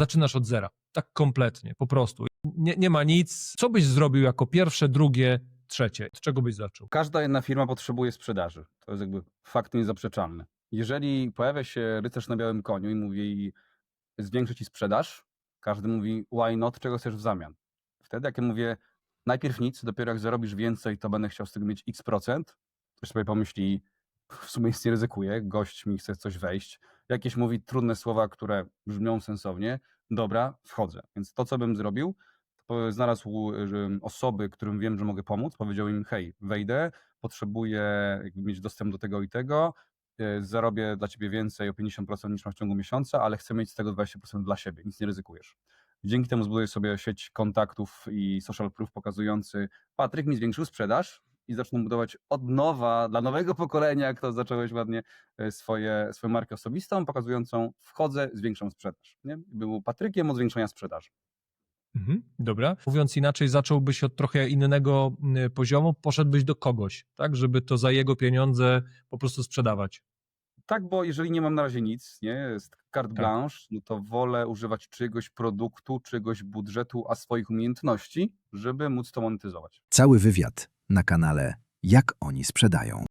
Zaczynasz od zera. Tak kompletnie, po prostu. Nie, nie ma nic. Co byś zrobił jako pierwsze, drugie, trzecie? Od czego byś zaczął? Każda jedna firma potrzebuje sprzedaży. To jest jakby fakt niezaprzeczalny. Jeżeli pojawia się rycerz na białym koniu i mówi zwiększę ci sprzedaż, każdy mówi why not, czego chcesz w zamian. Wtedy jak ja mówię najpierw nic, dopiero jak zarobisz więcej, to będę chciał z tego mieć x procent, ktoś sobie pomyśli w sumie nic nie ryzykuję, gość mi chce coś wejść, jakieś mówi trudne słowa, które brzmią sensownie, dobra, wchodzę. Więc to, co bym zrobił, znalazł osoby, którym wiem, że mogę pomóc, powiedział im, hej, wejdę, potrzebuję mieć dostęp do tego i tego, y, zarobię dla ciebie więcej o 50% niż masz w ciągu miesiąca, ale chcę mieć z tego 20% dla siebie, nic nie ryzykujesz. Dzięki temu zbuduję sobie sieć kontaktów i social proof pokazujący, Patryk mi zwiększył sprzedaż i zaczną budować od nowa, dla nowego pokolenia, jak to zacząłeś ładnie, y, swoje, swoją markę osobistą, pokazującą, wchodzę, zwiększam sprzedaż. Nie? Był Patrykiem od zwiększenia sprzedaży. Mhm, dobra. Mówiąc inaczej, zacząłbyś od trochę innego poziomu, poszedłbyś do kogoś, tak, żeby to za jego pieniądze po prostu sprzedawać. Tak, bo jeżeli nie mam na razie nic, nie, jest carte Tak. blanche, no to wolę używać czyjegoś produktu, czyjegoś budżetu, a swoich umiejętności, żeby móc to monetyzować. Cały wywiad na kanale Jak oni sprzedają.